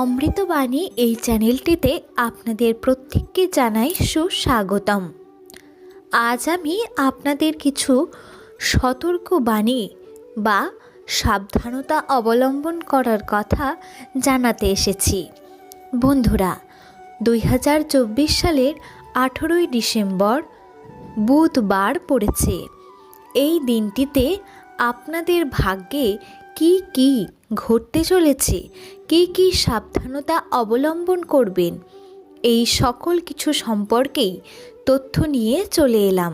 অমৃতবাণী এই চ্যানেলটিতে আপনাদের প্রত্যেককে জানাই সুস্বাগতম। আজ আমি আপনাদের কিছু সতর্কবাণী বা সাবধানতা অবলম্বন করার কথা জানাতে এসেছি। বন্ধুরা, দুই হাজার চব্বিশ সালের আঠেরোই ডিসেম্বর বুধবার পড়েছে। এই দিনটিতে আপনাদের ভাগ্যে কি কি ঘটতে চলেছে কি কি সাবধানতা অবলম্বন করবেন? এই সকল কিছু সম্পর্কেই তথ্য নিয়ে চলে এলাম।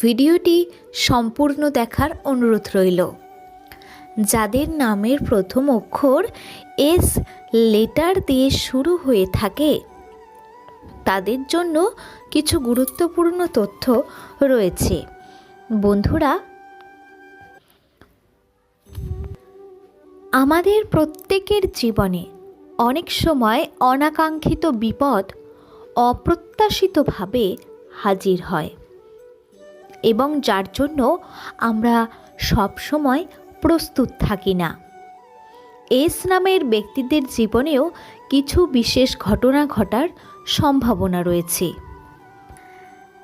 ভিডিওটি সম্পূর্ণ দেখার অনুরোধ রইল। যাদের নামের প্রথম অক্ষর এস লেটার দিয়ে শুরু হয়ে থাকে, তাদের জন্য কিছু গুরুত্বপূর্ণ তথ্য রয়েছে। বন্ধুরা আমাদের প্রত্যেকের জীবনে অনেক সময় অনাকাঙ্ক্ষিত বিপদ অপ্রত্যাশিতভাবে হাজির হয় এবং যার জন্য আমরা সব সময় প্রস্তুত থাকি না। এস নামের ব্যক্তিদের জীবনেও কিছু বিশেষ ঘটনা ঘটার সম্ভাবনা রয়েছে।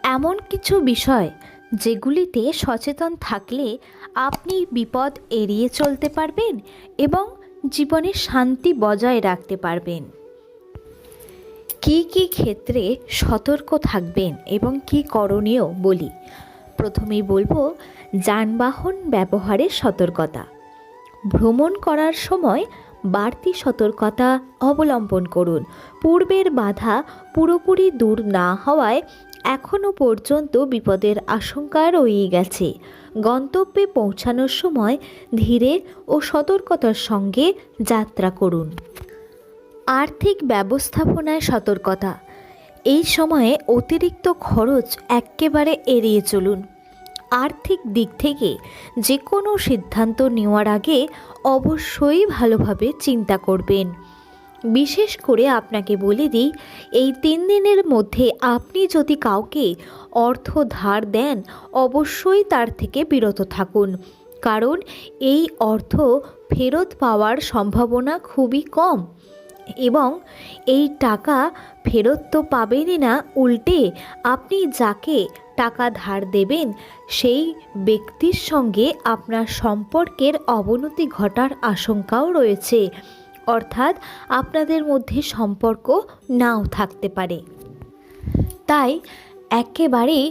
এমন কিছু বিষয় যেগুলিতে সচেতন থাকলে আপনি বিপদ এড়িয়ে চলতে পারবেন এবং জীবনে শান্তি বজায় রাখতে পারবেন। কি কি ক্ষেত্রে সতর্ক থাকবেন এবং কি করণীয় বলি? প্রথমেই বলব, যানবাহন ব্যবহারের সতর্কতা। ভ্রমণ করার সময় বাড়তি সতর্কতা অবলম্বন করুন। পূর্বের বাধা পুরোপুরি দূর না হওয়ায় এখনও পর্যন্ত বিপদের আশঙ্কা রয়ে গেছে। গন্তব্যে পৌঁছানোর সময় ধীরে ও সতর্কতার সঙ্গে যাত্রা করুন। আর্থিক ব্যবস্থাপনায় সতর্কতা। এই সময়ে অতিরিক্ত খরচ একেবারে এড়িয়ে চলুন। আর্থিক দিক থেকে যে কোনো সিদ্ধান্ত নেওয়ার আগে অবশ্যই ভালোভাবে চিন্তা করবেন। বিশেষ করে আপনাকে বলে দিই, এই তিন দিনের মধ্যে আপনি যদি কাউকে অর্থ ধার দেন, অবশ্যই তার থেকে বিরত থাকুন। কারণ এই অর্থ ফেরত পাওয়ার সম্ভাবনা খুবই কম। এবং এই টাকা ফেরত তো পাবেনই না, উল্টে আপনি যাকে টাকা ধার দেবেন, সেই ব্যক্তির সঙ্গে আপনার সম্পর্কের অবনতি ঘটার আশঙ্কাও রয়েছে। অর্থাৎ আপনাদের মধ্যে সম্পর্ক নাও থাকতে পারে। তাই একেবারেই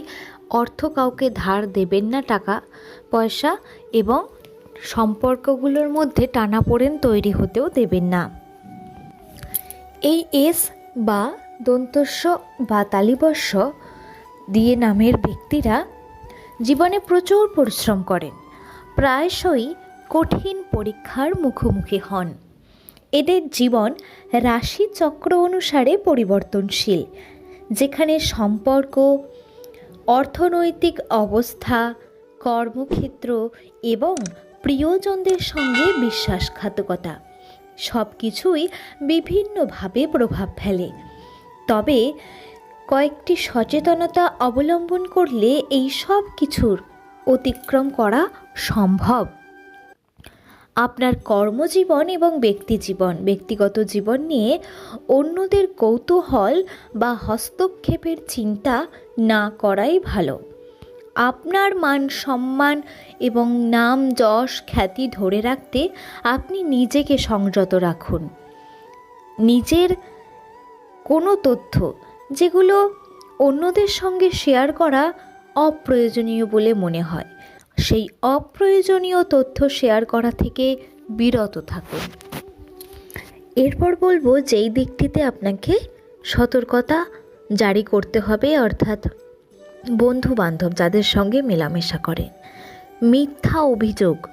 অর্থ কাউকে ধার দেবেন না টাকা, পয়সা এবং সম্পর্কগুলোর মধ্যে টানাপোড়েন তৈরি হতেও দেবেন না। এই এস বা দন্তস্ব বা তালিবস্য দিয়ে নামের ব্যক্তিরা জীবনে প্রচুর পরিশ্রম করেন, প্রায়শই কঠিন পরীক্ষার মুখোমুখি হন। এদের জীবন রাশি চক্র অনুসারে পরিবর্তনশীল, যেখানে সম্পর্ক, অর্থনৈতিক অবস্থা, কর্মক্ষেত্র এবং প্রিয়জনদের সঙ্গে বিশ্বাসঘাতকতা সব কিছুই বিভিন্নভাবে প্রভাব ফেলে। তবে কয়েকটি সচেতনতা অবলম্বন করলে এই সব কিছুর অতিক্রম করা সম্ভব। আপনার কর্মজীবন এবং ব্যক্তিজীবন ব্যক্তিগত জীবন নিয়ে অন্যদের কৌতূহল বা হস্তক্ষেপের চিন্তা না করাই ভালো। আপনার মান সম্মান এবং নাম, যশ, খ্যাতি ধরে রাখতে আপনি নিজেকে সংযত রাখুন। নিজের কোনো তথ্য যেগুলো অন্যদের সঙ্গে শেয়ার করা অপ্রয়োজনীয় বলে মনে হয়। সেই অপ্রয়োজনীয় তথ্য শেয়ার করা থেকে বিরত থাকুন। এরপর বলব যেই দিকটিতে আপনাকে সতর্কতা জারি করতে হবে, অর্থাৎ বন্ধু বান্ধব যাদের সঙ্গে মেলামেশা করেন। মিথ্যা অভিযোগ,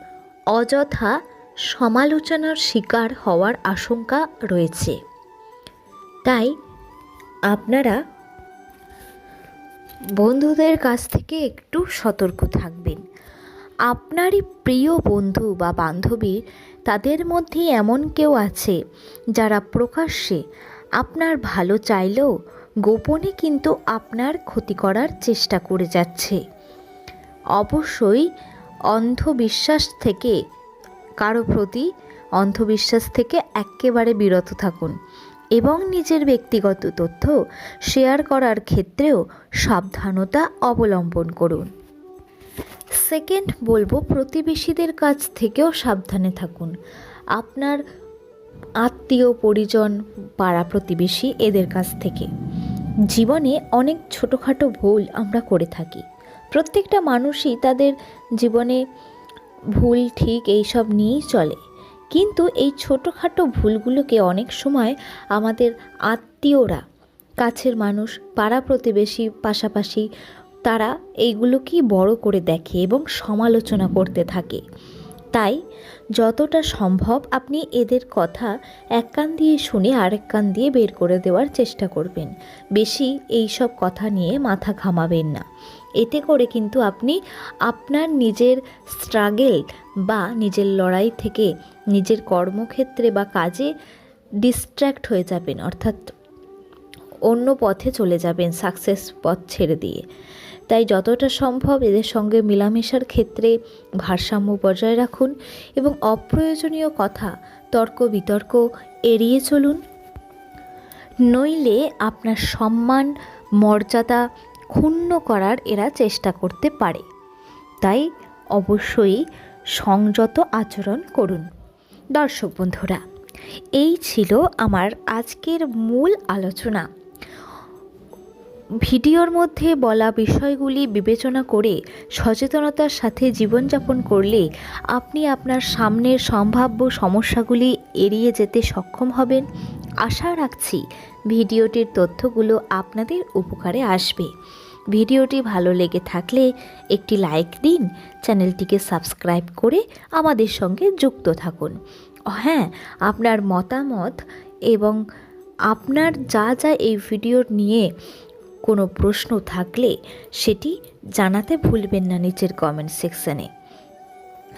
অযথা সমালোচনার শিকার হওয়ার আশঙ্কা রয়েছে। তাই আপনারা বন্ধুদের কাছ থেকে একটু সতর্ক থাকবেন। আপনারই প্রিয় বন্ধু বা বান্ধবী তাদের মধ্যে এমন কেউ আছে যারা প্রকাশ্যে আপনার ভালো চাইলেও গোপনে কিন্তু আপনার ক্ষতি করার চেষ্টা করে যাচ্ছে। অবশ্যই অন্ধবিশ্বাস থেকে কারও প্রতি অন্ধবিশ্বাস থেকে একেবারে বিরত থাকুন। এবং নিজের ব্যক্তিগত তথ্য শেয়ার করার ক্ষেত্রেও সাবধানতা অবলম্বন করুন। সেকেন্ড, বলব প্রতিবেশীদের কাছ থেকেও সাবধানে থাকুন। আপনার আত্মীয়, পরিজন, পাড়া প্রতিবেশী এদের কাছ থেকে। জীবনে অনেক ছোটোখাটো ভুল আমরা করে থাকি। প্রত্যেকটা মানুষই তাদের জীবনে ভুল, ঠিক এইসব নিয়েই চলে। কিন্তু এই ছোটোখাটো ভুলগুলোকে অনেক সময় আমাদের আত্মীয়রা, কাছের মানুষ, পাড়া প্রতিবেশী পাশাপাশি তারা এইগুলোকেই বড় করে দেখে এবং সমালোচনা করতে থাকে। তাই যতটা সম্ভব আপনি এদের কথা এক কান দিয়ে শুনে আরেক কান দিয়ে বের করে দেওয়ার চেষ্টা করবেন। বেশি এই সব কথা নিয়ে মাথা ঘামাবেন না। এতে করে কিন্তু আপনি আপনার নিজের স্ট্রাগেল বা নিজের লড়াই থেকে নিজের কর্মক্ষেত্রে বা কাজে ডিস্ট্র্যাক্ট হয়ে যাবেন, অর্থাৎ অন্য পথে চলে যাবেন সাকসেস পথ ছেড়ে দিয়ে। তাই যতটা সম্ভব এদের সঙ্গে মেলামেশার ক্ষেত্রে ভারসাম্য বজায় রাখুন এবং অপ্রয়োজনীয় কথা, তর্ক বিতর্ক এড়িয়ে চলুন। নইলে আপনার সম্মান, মর্যাদা ক্ষুণ্ণ করার এরা চেষ্টা করতে পারে। তাই অবশ্যই সংযত আচরণ করুন। দর্শক বন্ধুরা, এই ছিল আমার আজকের মূল আলোচনা। ভিডিওর মধ্যে বলা বিষয়গুলি বিবেচনা করে সচেতনতার সাথে জীবনযাপন করলে আপনি আপনার সামনের সম্ভাব্য সমস্যাগুলি এড়িয়ে যেতে সক্ষম হবেন। আশা রাখছি ভিডিওটির তথ্যগুলো আপনাদের উপকারে আসবে। ভিডিওটি ভালো লেগে থাকলে একটি লাইক দিন, চ্যানেলটিকে সাবস্ক্রাইব করে আমাদের সঙ্গে যুক্ত থাকুন। হ্যাঁ আপনার মতামত এবং আপনার যা যা এই ভিডিওর নিয়ে কোনো প্রশ্ন থাকলে সেটি জানাতে ভুলবেন না নিচের কমেন্ট সেকশানে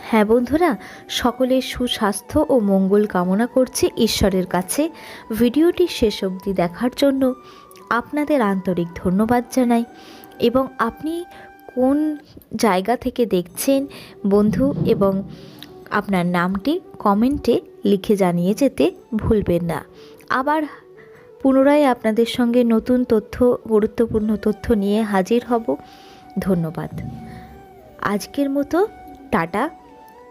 হ্যাঁ বন্ধুরা, সকলের সুস্বাস্থ্য ও মঙ্গল কামনা করছি ঈশ্বরের কাছে। ভিডিওটি শেষ অবধি দেখার জন্য আপনাদের আন্তরিক ধন্যবাদ জানাই। এবং আপনি কোন জায়গা থেকে দেখছেন বন্ধু এবং আপনার নামটি কমেন্টে লিখে জানিয়ে যেতে ভুলবেন না। আবার পুনরায় আপনাদের সঙ্গে নতুন তথ্য, গুরুত্বপূর্ণ তথ্য নিয়ে হাজির হব। ধন্যবাদ। আজকের মতো টাটা।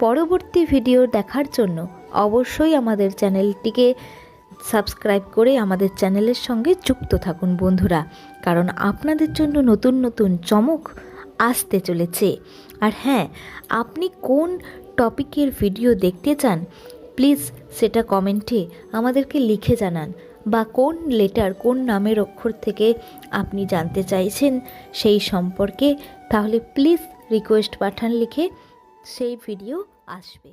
পরবর্তী ভিডিও দেখার জন্য অবশ্যই আমাদের চ্যানেলটিকে সাবস্ক্রাইব করে আমাদের চ্যানেলের সঙ্গে যুক্ত থাকুন বন্ধুরা, কারণ আপনাদের জন্য নতুন নতুন চমক আসতে চলেছে। আর হ্যাঁ আপনি কোন টপিকের ভিডিও দেখতে চান, প্লিজ সেটা কমেন্টে আমাদেরকে লিখে জানান বা কোন লেটার, কোন নামের অক্ষর থেকে আপনি জানতে চাইছেন সেই সম্পর্কে, তাহলে প্লিজ রিকোয়েস্ট পাঠান লিখে সেই ভিডিও আসবে।